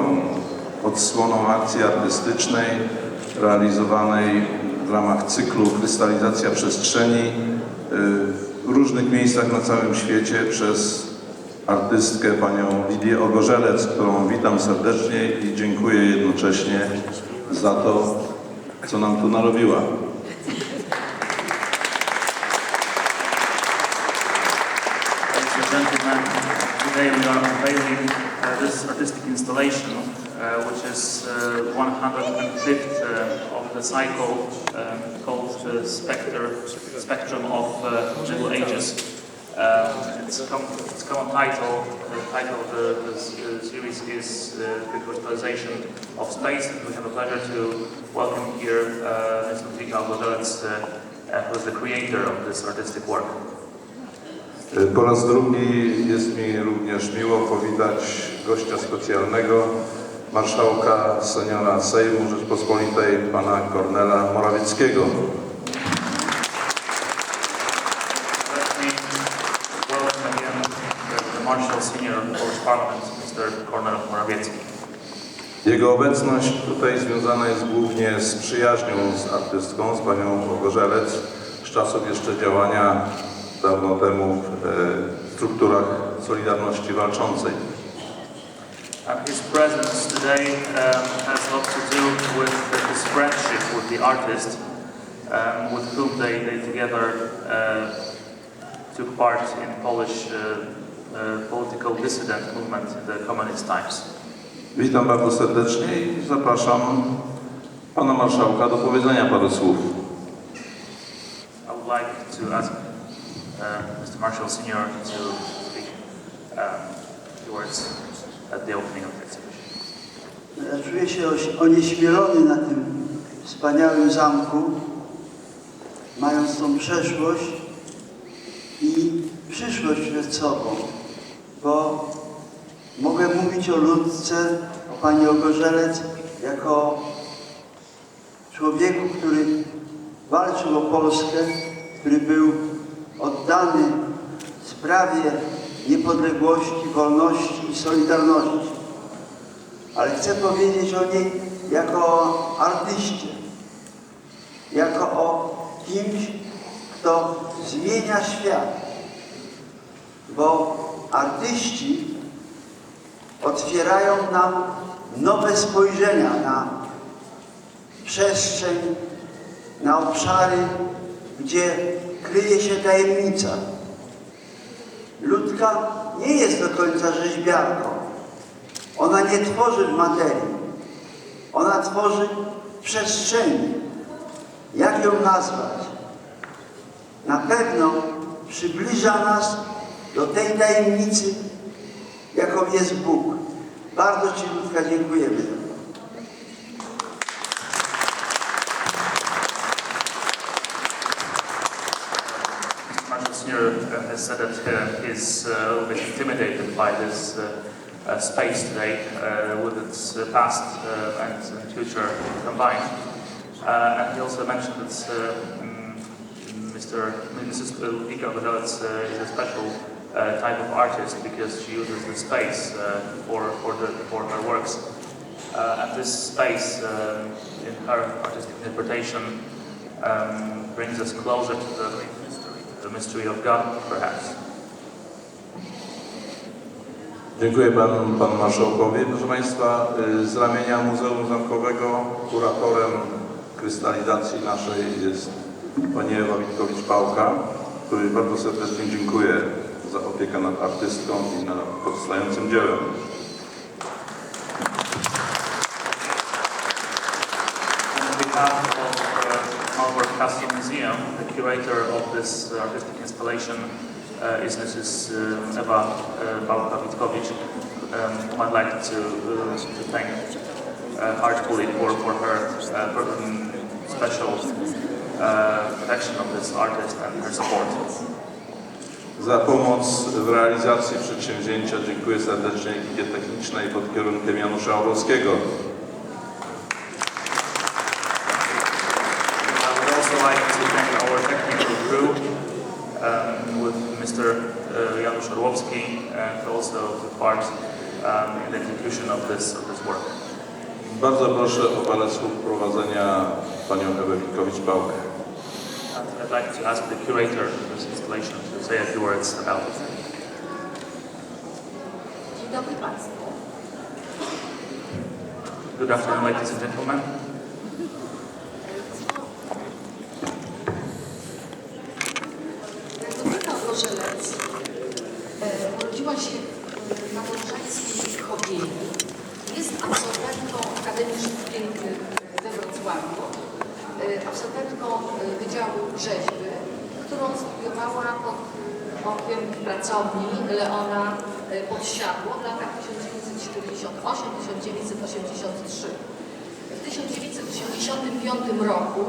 drugą odsłoną akcji artystycznej realizowanej w ramach cyklu Krystalizacja Przestrzeni y, w różnych miejscach na całym świecie przez artystkę panią Lidię Ogorzelec, którą witam serdecznie i dziękuję jednocześnie za to, co nam tu narobiła. Today we are unveiling uh, this artistic installation, uh, which is uh, 105th uh, of the cycle um, called uh, Spectre, Spectrum of uh, Middle Ages. Um, its, com- its common title, the title of the, the uh, series is uh, The Crystallization of Space, and we have a pleasure to welcome here uh, Mr. Ludwik Albodelec, uh, uh, who is the creator of this artistic work. Po raz drugi jest mi również miło powitać gościa specjalnego, marszałka seniora Sejmu Rzeczpospolitej, pana Kornela Morawieckiego. Jego obecność tutaj związana jest głównie z przyjaźnią z artystką, z panią Ogorzelec, z czasów jeszcze działania dawno temu w e, strukturach Solidarności Walczącej. And his presence today um, has a lot to do with his friendship with the artist, um, with whom they, they together uh, took part in Polish uh, uh, political dissident movement in the communist times. Witam bardzo serdecznie i zapraszam pana marszałka do powiedzenia paru słów. I would like to ask uh, Mr. Marshall Senior to speak um, words at the opening of the exhibition. Ja czuję się onieśmielony na tym wspaniałym zamku, mając tą przeszłość i przyszłość przed sobą, bo mogę mówić o Ludce, o Pani Ogorzelec, jako człowieku, który walczył o Polskę, który był oddany sprawie niepodległości, wolności i solidarności ale chcę powiedzieć o niej jako o artyście, jako o kimś, kto zmienia świat. Bo artyści otwierają nam nowe spojrzenia na przestrzeń, na obszary, gdzie kryje się tajemnica. Ludka nie jest do końca rzeźbiarką. Ona nie tworzy w materii. Ona tworzy w przestrzeni. Jak ją nazwać? Na pewno przybliża nas do tej tajemnicy, jaką jest Bóg. Bardzo Ci, Ludka, dziękujemy. Said that he's a little bit intimidated by this uh, uh, space today uh, with its past and, future combined. And he also mentioned that Mr. Mrs. Ludwika Wodelec uh, is a special uh, type of artist because she uses the space uh, for, for, the, for her works. And this space uh, in her artistic interpretation um, brings us closer to the the mystery of God, perhaps. Dziękuję panu, panu marszałkowi. Proszę państwa, y, z ramienia Muzeum Zamkowego kuratorem krystalizacji naszej jest pani Ewa Witkowicz-Pałka, której bardzo serdecznie dziękuję za opiekę nad artystką i nad powstającym dziełem. On Castle Museum, the curator of this uh, artistic installation uh, is Mrs. uh, Ewa uh, Bałka-Witkowicz, um, I'd like to, to thank heartfully for, for her special protection of this artist and her support. Za pomoc w realizacji przedsięwzięcia dziękuję serdecznie ekipie technicznej pod kierunkiem Janusza Orłowskiego. Like to thank our technical crew um, with Mr. uh, Janusz Orłowski and also took part um, in the execution of this, of this work. Bardzo proszę o parę słów prowadzenia panią Ewę Wilkowicz-Pałkę. I'd like to ask the curator of this installation to say a few words about it. Dzień dobry Państwu. Good afternoon, ladies and gentlemen. Jest absolwentką Akademii Sztuk Pięknych we Wrocławiu, e, absolwentką e, Wydziału Rzeźby, którą studiowała pod okiem pracowni Leona e, Podsiadło w latach 1978-1983. W 1985 roku